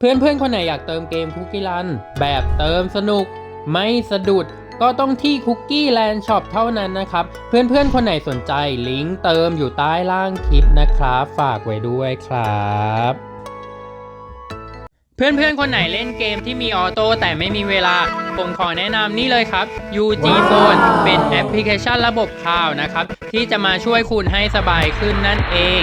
เพื่อนๆคนไหนอยากเติมเกมคุกกี้รัน แบบเติมสนุก ไม่สะดุดก็ต้องที่คุกกี้แลนด์ช็อปเท่านั้นนะครับ เพื่อนๆคนไหนสนใจลิงก์เติมอยู่ใต้ล่างคลิปนะครับ ฝากไว้ด้วยครับเพื่อนๆ คนไหนเล่นเกมที่มีออโต้แต่ไม่มีเวลา ผมขอแนะนำนี่เลยครับ UG Phone เป็นแอปพลิเคชันระบบข่าวนะครับ ที่จะมาช่วยคุณให้สบายขึ้นนั่นเอง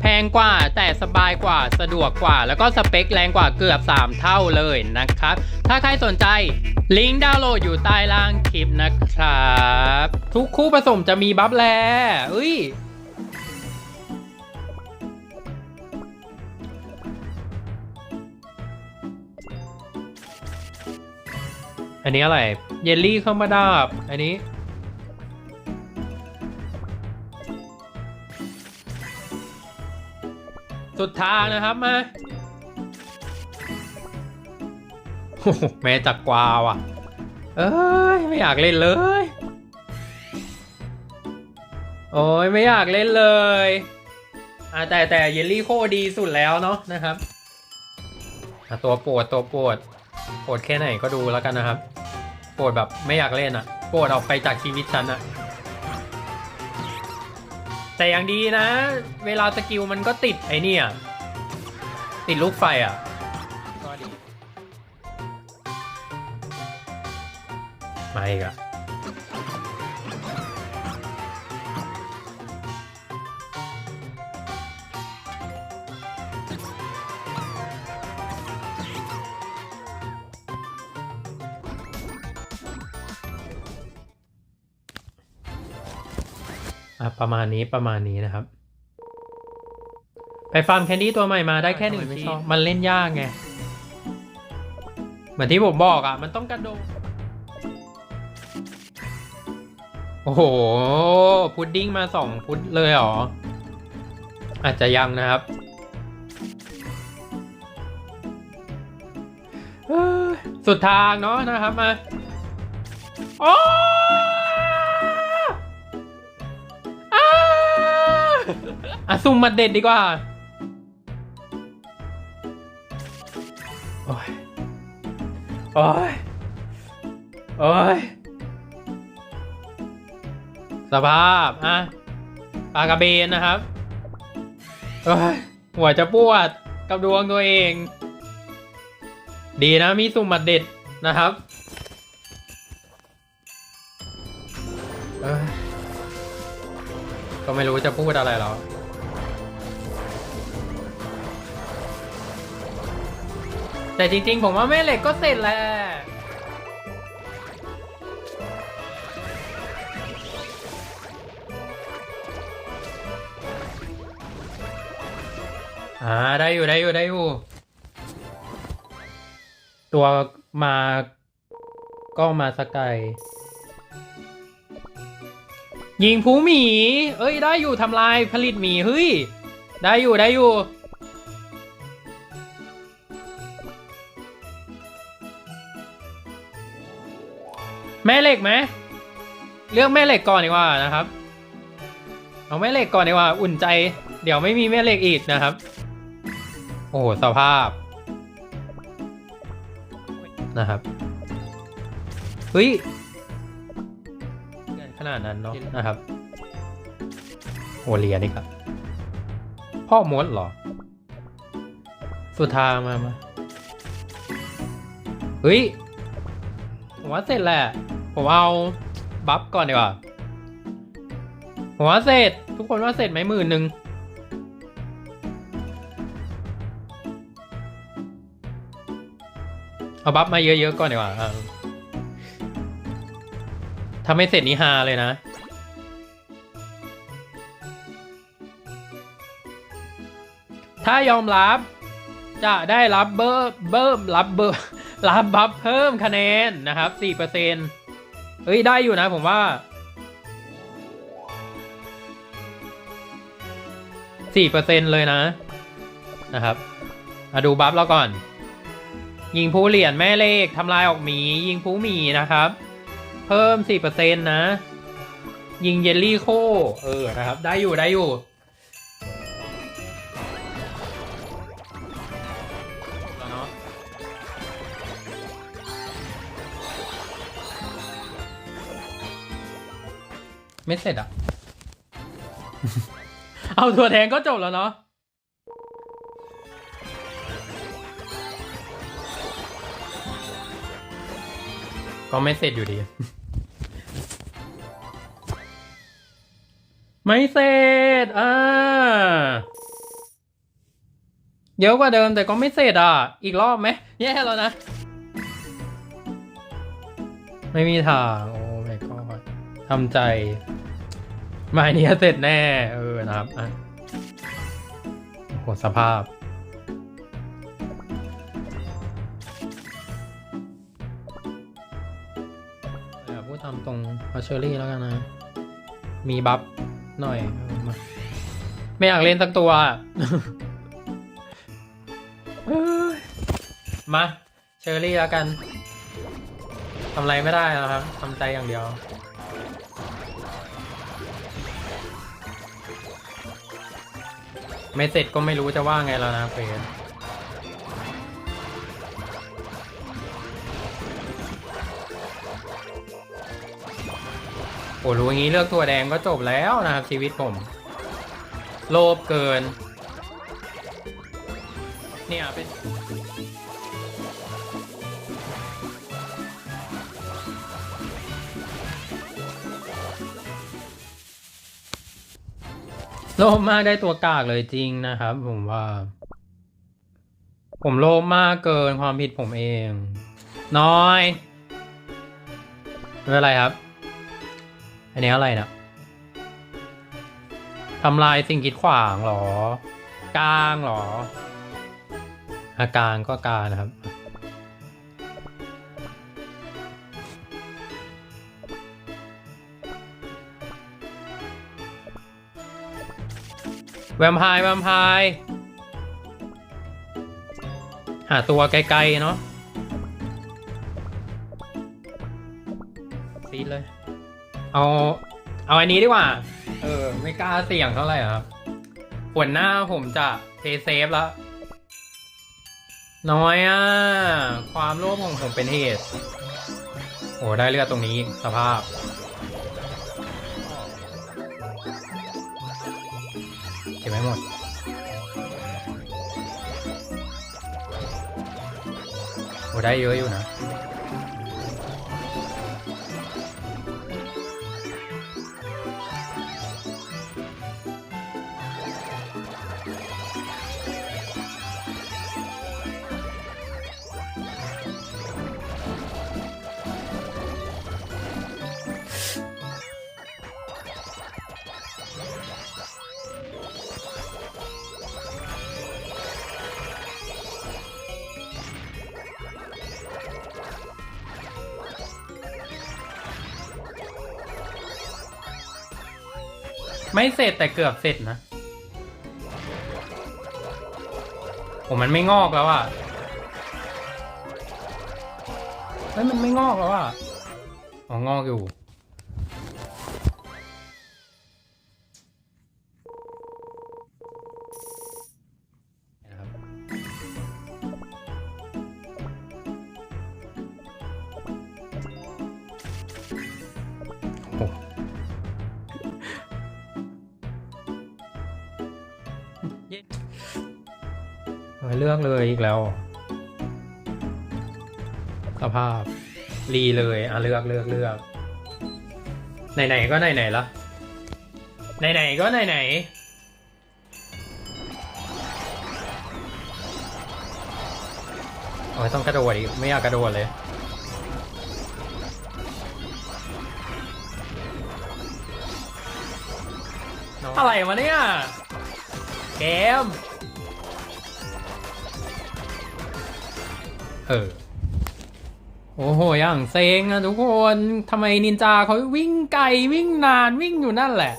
แพงกว่าแต่สบายกว่าสะดวกกว่า แล้วก็สเปคแรงกว่าเกือบ 3 เท่าเลยนะครับ ถ้าใครสนใจลิงก์ดาวน์โหลดอยู่ใต้ล่างคลิปนะครับ ทุกคู่ผสมจะมีบัฟแลเอ้ยอันนี้อะไร เยลลี่เข้ามาดาบ อันนี้ สุดทางนะครับมาโอ้โหแม่จักกวาวอะ เอ้ย ไม่อยากเล่นเลย โอ้ยไม่อยากเล่นเลยอะแต่แต่เยลลี่โคดีสุดแล้วเนาะนะครับอะตัวปวดตัวปวดปวดแค่ไหนก็ดูแล้วกันนะครับปวดแบบไม่อยากเล่นอะปวดออกไปจากชีวิตฉันอะ แต่อย่างดีนะ เวลาสกิลมันก็ติดไอ้เนี่ยติดลูกไฟอะก็ดีมาอีกอะ ประมาณนี้ประมาณนี้นะครับ ไปฟาร์มแคนดี้ตัวใหม่มาได้แค่หนึ่งไม่ชอบมันเล่นยากไง เหมือนที่ผมบอกอะ มันต้องกระโดดโอ้โห พุดดิ้งมาสองพุดเลยเหรอ อาจจะยังนะครับเอ้ยสุดทางเนาะนะครับมาโอ้ อะซุ่มมาเด็ดดีกว่า โอ้ย โอ้ย โอ้ย สภาพ อะปลากระเบนนะครับ โอ้ย หัวจะปวดกับดวงตัวเอง ดีนะมีสุ่มมัดเด็ดนะครับเอ้ยก็ไม่รู้จะพูดอะไรแล้ว แต่จริงๆ ผมว่าแม่เหล็กก็เสร็จแล้วอ่าได้อยู่ได้อยู่ได้อยู่ ตัวมาก็มาสกายยิงผูหมี เอ้ยได้อยู่ทำลายผลิตหมีเฮ้ย ได้อยู่ได้อยู่ แม่เหล็กไหมเลือกแม่เหล็กก่อนดีกว่านะครับ เอาแม่เหล็กก่อนดีกว่า อุ่นใจ เดี๋ยวไม่มีแม่เหล็กอีกนะครับ โอ้โหสภาพนะครับเฮ้ยขนาดนั้นเนาะนะครับโอเลียนี่ครับ พ่อมดเหรอ สุธามามาเฮ้ย ผมว่าเสร็จแหละ ผมเอาบัฟก่อนดีกว่า ผมว่าเสร็จ ทุกคนว่าเสร็จไหมหมื่นหนึ่งเอาบัฟมาเยอะๆก่อนดีกว่าถ้าไม่เสร็จนี่ฮาเลยนะ ถ้ายอมรับ จะได้รับเบอร์เบิ่มรับเบอร์ รับบัฟเพิ่มคะแนนนะครับสี่เปอร์เซ็นเอ้ย ได้อยู่นะผมว่าสี่เปอร์เซ็นเลยนะ นะครับมาดูบัฟเราก่อน ยิงผู้เหรียญแม่เลขทำลายออกหมี ยิงผู้หมีนะครับ เพิ่มสี่เปอร์เซ็นนะ ยิงเยลลี่โค เออนะครับ ได้อยู่ได้อยู่ ไม่เสร็จอะ เอาตัวแทงก็จบแล้วเนาะก็ไม่เสร็จอยู่ดี ไม่เสร็จอ่าเยอะกว่าเดิมแต่ก็ไม่เสร็จอะ อีกรอบไหม แย่แล้วนะ ไม่มีทาง โอ้ไม่ก็ทำใจ มาเนี้ยเสร็จแน่ เออนะครับอะโหสภาพอย่าพูดตามตรงมาเชอรี่แล้วกันนะ มีบัฟหน่อยมาไม่อยากเล่นสักตัวอะมาเชอรี่แล้วกันทำอะไรไม่ได้แล้วครับทำใจอย่างเดียว ไม่เสร็จก็ไม่รู้จะว่าไงแล้วนะเฟรโอ้รู้อย่างนี้เลือกตัวแดงก็จบแล้วนะครับชีวิตผม โลภเกิน เนี่ยเป็น โลภมากได้ตัวกากเลยจริงนะครับ ผมว่า ผมโลภมากเกินความผิดผมเอง น้อยไม่เป็นไรครับ อันนี้อะไรนะทำลายสิ่งกีดขวางหรอ กลางหรอ อากลางก็กลางนะครับ แวมไพร์แวมไพร์หาตัวไกลๆเนาะซีดเลย เอา เอาอันนี้ดีกว่า เออ ไม่กล้าเสี่ยงเท่าไหร่ครับปวหน้าผมจะเทเซฟแล้ว น้อยอะ ความโลภของผมเป็นเหตุ โอ้ได้เลือดตรงนี้สภาพ ก็บไว้หมดโอ้ได้เยอะอยู่นะ ไม่เสร็จแต่เกือบเสร็จนะผมมันไม่งอกแล้วอะเฮ้ยมันไม่งอกแล้วอะอ๋องอกอยู่ กแล้ว สภาพ รีเลยอะเลือกเลือกเลือกไหนๆก็ไหนๆละไหนๆก็ไหนๆโอ้ยต้องกระโดดอีกไม่อยากกระโดดเลย อะไรวะเนี่ย เกม เออ โอ้โหอย่างเซ็งอะทุกคนทำไมนินจาเขาวิ่งไกลวิ่งนานวิ่งอยู่นั่นแหละ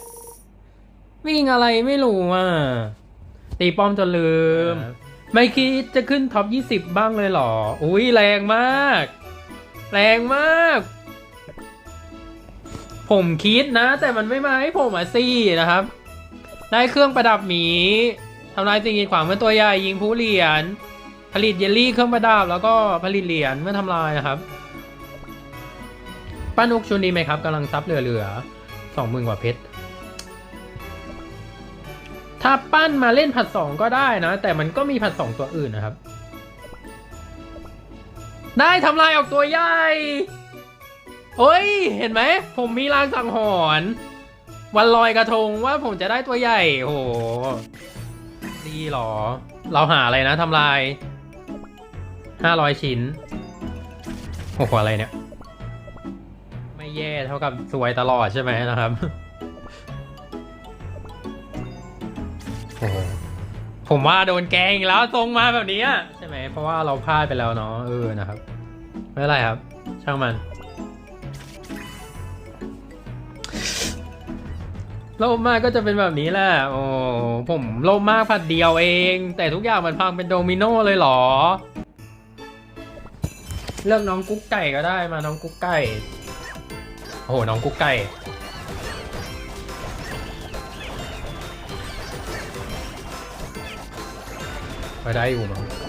วิ่งอะไรไม่รู้อะตีป้อมจนลืม ไม่คิดจะขึ้นท็อป 20 บ้างเลยเหรอ อุ้ยแรงมาก แรงมาก ผมคิดนะ แต่มันไม่มาให้ผมอะซี่นะครับได้เครื่องประดับหมีทำลายสิ่งกีดขวางเมื่อตัวใหญ่ยิงผู้เหรียญ ผลิตเยลลี่เครื่องประดับแล้วก็ผลิตเหรียญเมื่อทำลายนะครับป้านุกชุนดีไหมครับกำลังซับเหลือๆสองหมื่นกว่าเพชรถ้าปั้นมาเล่นผัดสองก็ได้นะ แต่มันก็มีผัดสองตัวอื่นนะครับ ได้ทำลายออกตัวใหญ่เฮ้ย เห็นไหม ผมมีรางสังหรณ์วันลอยกระทงว่าผมจะได้ตัวใหญ่โอ้โหดีหรอ เราหาอะไรนะทำลาย ห้าร้อยชิ้น โอ้โหอะไรเนี่ย ไม่แย่เท่ากับสวยตลอดใช่ไหมนะครับโอ้โหผมว่าโดนแกงแล้วทรงมาแบบนี้ใช่ไหมเพราะว่าเราพลาดไปแล้วเนาะเออนะครับ ไม่เป็นไรครับ ช่างมัน โลภมากก็จะเป็นแบบนี้แหละโอ้ผมโลภมากผัดเดียวเอง แต่ทุกอย่างมันพังเป็นโดมิโนเลยเหรอ เลือกน้องกุ๊กไก่ก็ได้มาน้องกุ๊กไก่โอ้โหน้องกุ๊กไก่ไปได้อยู่มั้ง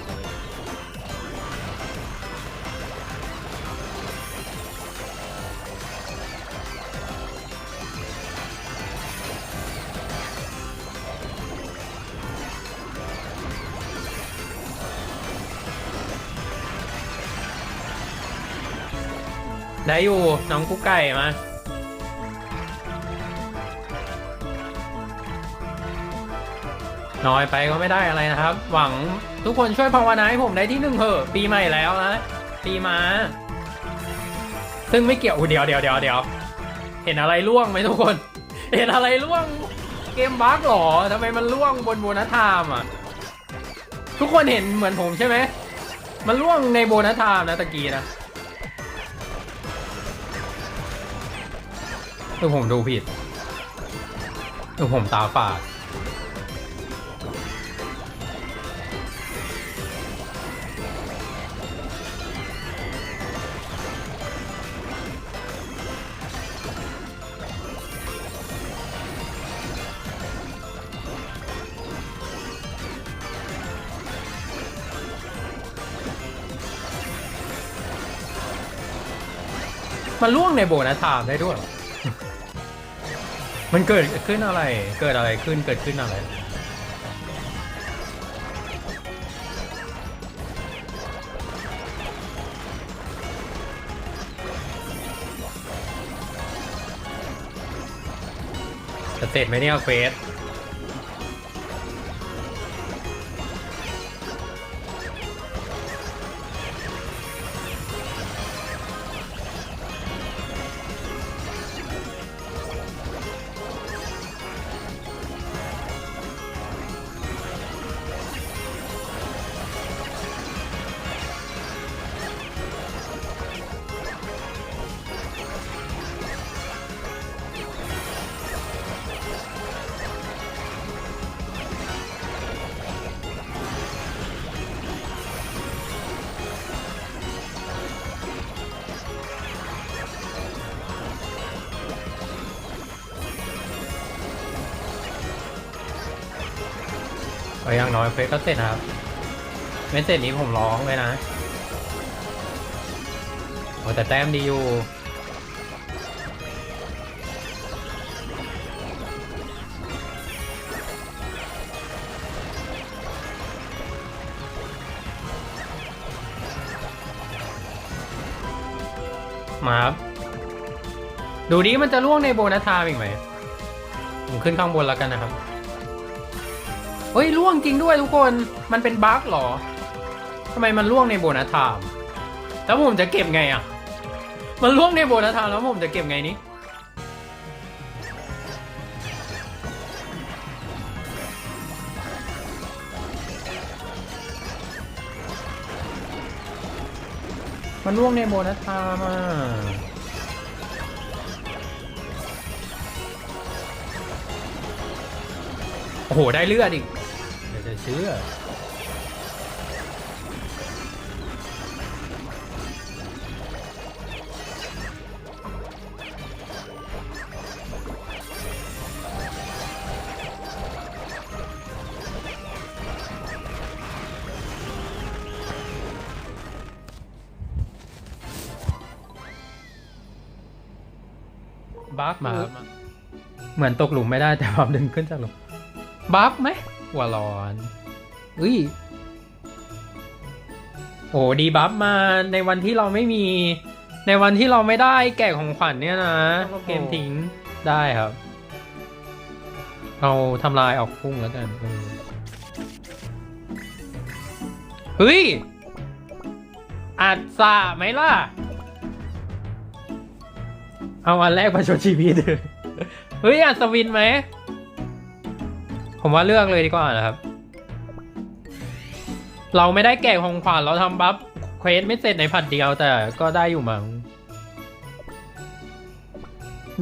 ได้อยู่น้องกุ๊กไก่มาน้อยไปก็ไม่ได้อะไรนะครับ หวังทุกคนช่วยภาวนาให้ผมได้ที่หนึ่งเถอะปีใหม่แล้วนะปีมา ซึ่งไม่เกี่ยวเดี๋ยวเดี๋ยวเดี๋ยวเดี๋ยวเห็นอะไรล่วงไหมทุกคน เห็นอะไรล่วง เกมบั๊กหรอทำไมมันล่วงบนโบนัสไทม์อะ ทุกคนเห็นเหมือนผมใช่ไหมมันล่วงในโบนัสไทม์นะตะกี้นะ คือผมดูผิดคือผมตาฝาดมันล่วงในโบนัสไทม์ได้ด้วยหรอ มันเกิดขึ้นอะไร เกิดอะไรขึ้น เกิดขึ้นอะไร จะเสร็จไหมเนี่ยเฟส อยังน้อยเฟซก็เสร็จนะครับ ไม่เสร็จนี้ผมร้องเลยนะโอ้แต่แต้มดีอยู่ มาครับ ดูดิมันจะล่วงในโบนัสไทม์อีกไหม ผมขึ้นข้างบนแล้วกันนะครับ เฮ้ยล่วงจริงด้วยทุกคน มันเป็นบั๊กเหรอทำไมมันล่วงในโบนัสไทม์แล้วผมจะเก็บไงอะ มันล่วงในโบนัสไทม์แล้วผมจะเก็บไงนี้มันล่วงในโบนัสไทม์อะโอ้โห ได้เลือดอีก จะเชื่อบัฟมา เหมือนตกหลุมไม่ได้แต่ความดึงขึ้นจากหลุมบัฟไหม หัวร้อนอุ้ยโอ้ดีบัฟมาในวันที่เราไม่มี ในวันที่เราไม่ได้แก่ของขวัญเนี่ยนะ เกมทิ้งได้ครับเอาทำลายออกพุ่งแล้วกันเออเฮ้ยอัดสะไหมล่ะ เอาอันแรกมาชนชีวิตเลยเฮ้ยอัศวินไหม ผมว่าเลือกเลยดีกว่านะครับ เราไม่ได้แกะของขวัญเราทำบัฟเควสไม่เสร็จในผัดเดียวแต่ก็ได้อยู่มั้ง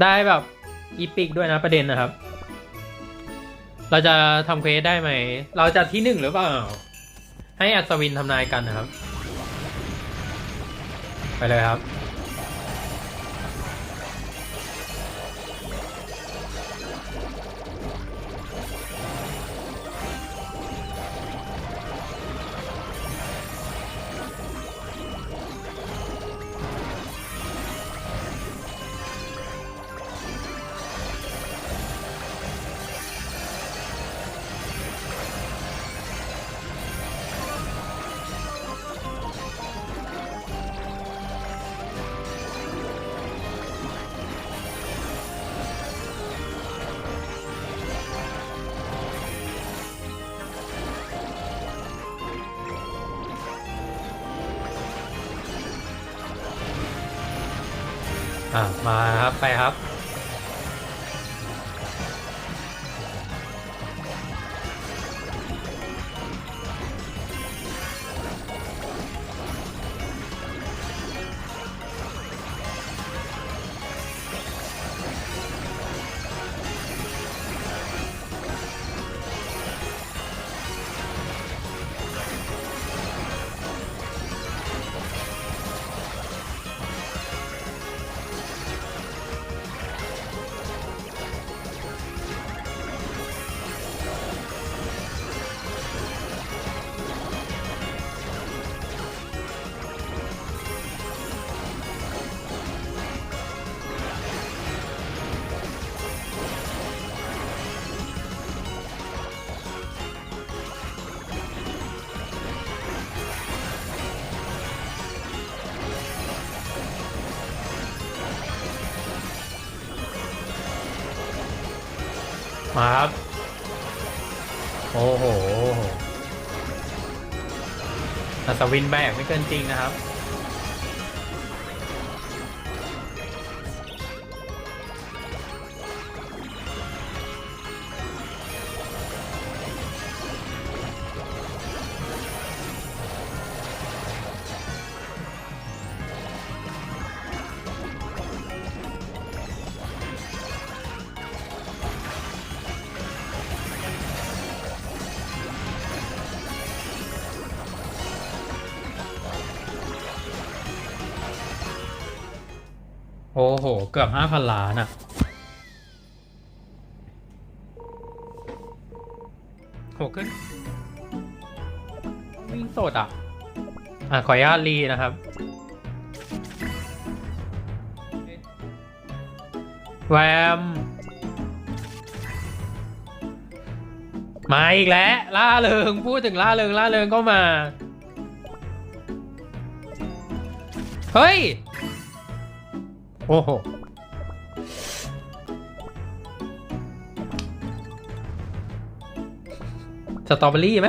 ได้แบบอีพิกด้วยนะประเด็นนะครับ เราจะทำเควสได้ไหม เราจะที่หนึ่งหรือเปล่า ให้อัศวินทำนายกันนะครับ ไปเลยครับ อะมาครับไปครับ ครับ โอ้โหอัศวินแบกไม่เกินจริงนะครับ โอ้โห เกือบห้าพันล้านอะโหขึ้น วิ่งสดอะ อะ ขออนุญาตรีนะครับ แวม มาอีกแล้ว ล่าเริง พูดถึงล่าเริง ล่าเริงก็มา เฮ้ย โอ้โหสตรอเบอรี่ไหม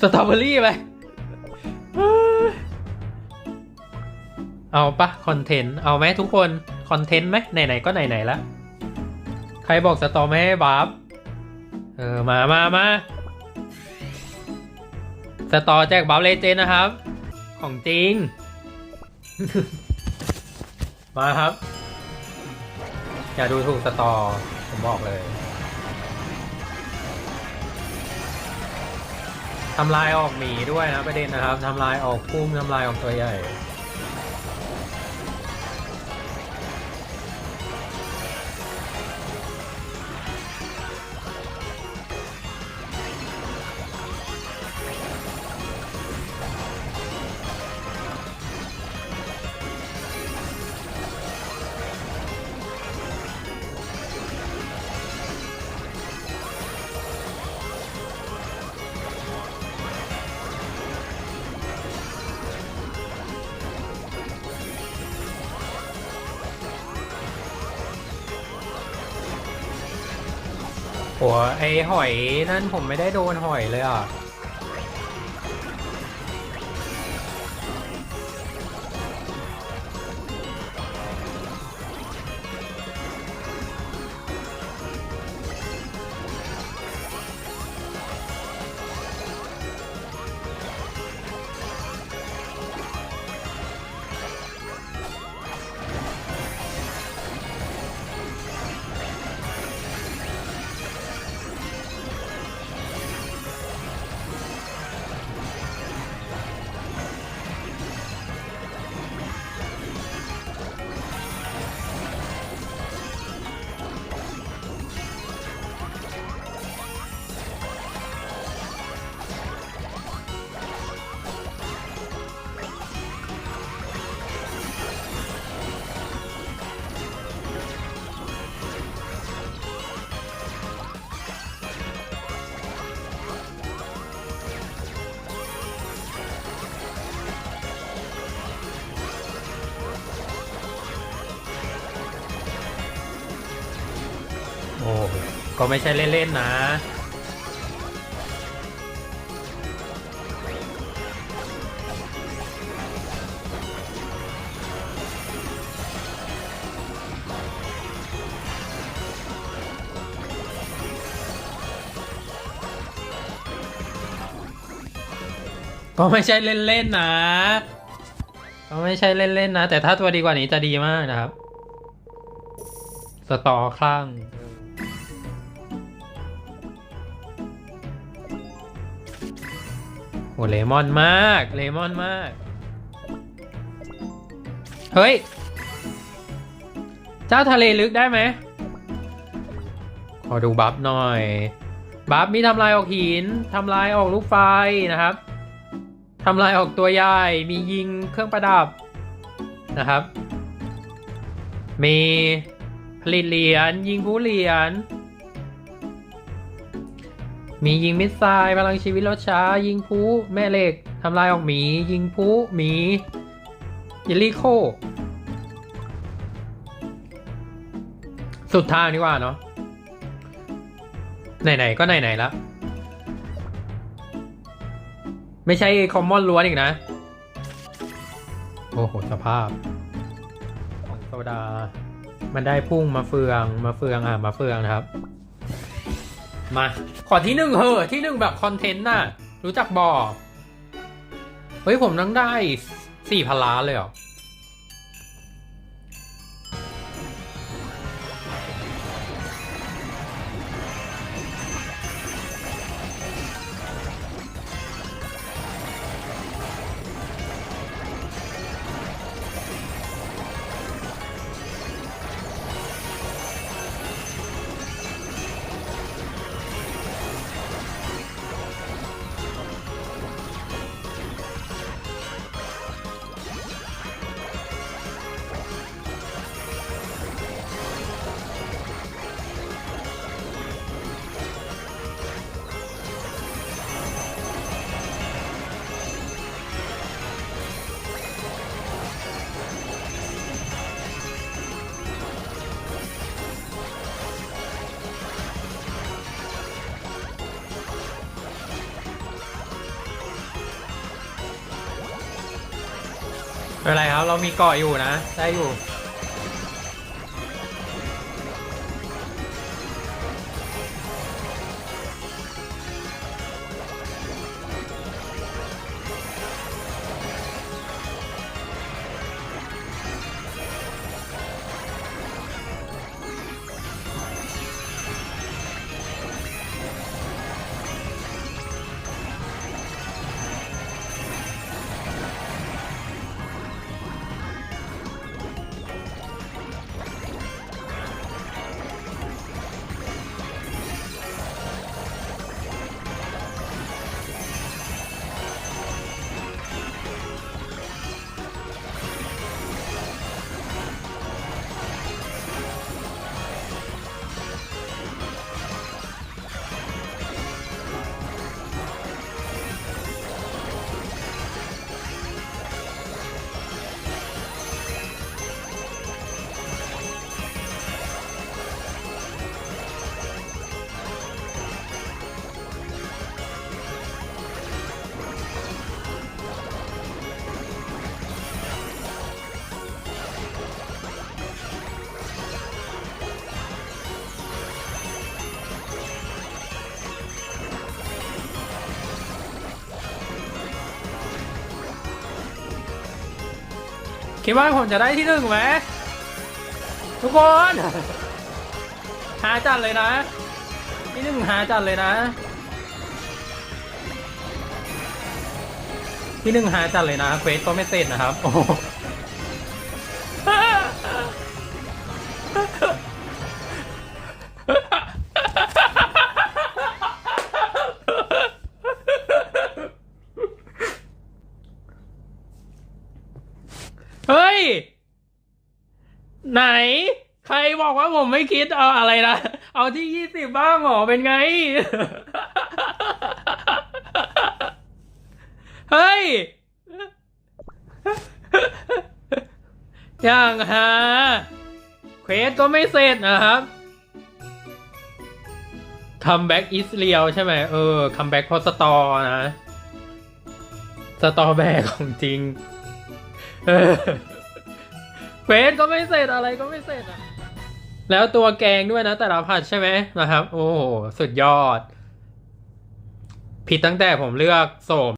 สตรอเบอรี่ไหมเอาปะคอนเทนต์ เอาไหมทุกคน คอนเทนต์ไหมไหนๆก็ไหนๆแล้วใครบอกสตอไม่ให้บัฟเออ มามามาสตอแจกบัฟเลเจนนะครับ ของจริง มาครับ อย่าดูถูกสตอ ผมบอกเลยทำลายออกหมีด้วยนะประเด็นนะครับทำลายออกพุ่มทำลายออกตัวใหญ่ โหัวไอหอยนั่นผมไม่ได้โดนหอยเลยอะ ไม่ใช่เล่น ๆ นะ ก็ไม่ใช่เล่น ๆ นะ ก็ไม่ใช่เล่น ๆ นะ แต่ถ้าตัวดีกว่านี้จะดีมากนะครับ สตอคลั่ง โหเลมอนมาก เลมอนมาก เฮ้ย เจ้าทะเลลึกได้ไหม ขอดูบัฟหน่อย บัฟมีทำลายออกหิน ทำลายออกลูกไฟนะครับ ทำลายออกตัวใหญ่ มียิงเครื่องประดับนะครับ มีผลิตเหรียญยิงผู้เหรียญ มียิงมิสไซล์พลังชีวิตรถช้า ยิงผู้แม่เหล็กทำลายออกหมี ยิงผู้หมียิลลี่โค สุดทางดีกว่าเนาะไหนๆก็ไหนๆแล้วไม่ใช่คอมมอนล้วนอีกนะ โอ้โห สภาพ ของโซดา มันได้พุ่งมาเฟืองมาเฟืองอะมาเฟืองนะครับ มา ขอที่หนึ่งเหอะที่หนึ่งแบบคอนเทนต์น่ะ รู้จักบอเฮ้ยผมนั่งได้สี่พันล้านเลยเหรอ เป็นไรครับเรามีเกาะอยู่นะ ได้อยู่ คิดว่าผมจะได้ที่หนึ่งไหมทุกคนหาจัดเลยนะ ที่หนึ่งหาจัดเลยนะ ที่หนึ่งหาจัดเลยนะเควสก็ไม่เสร็จนะครับโอ้ ผมไม่คิดเอาอะไรนะ เอาที่ยี่สิบบ้างหรอเป็นไง เฮ้ย อย่างฮาเควสก็ไม่เสร็จนะครับคัมแบ็กอิสเรียลใช่ไหมเออคัมแบ็กพอสตอนะ สตอแบกของจริงเออเควสก็ไม่เสร็จอะไรก็ไม่เสร็จอะ แล้วตัวแกงด้วยนะ แต่ละผัดใช่ไหมนะครับ โอ้สุดยอด ผิดตั้งแต่ผมเลือกโสม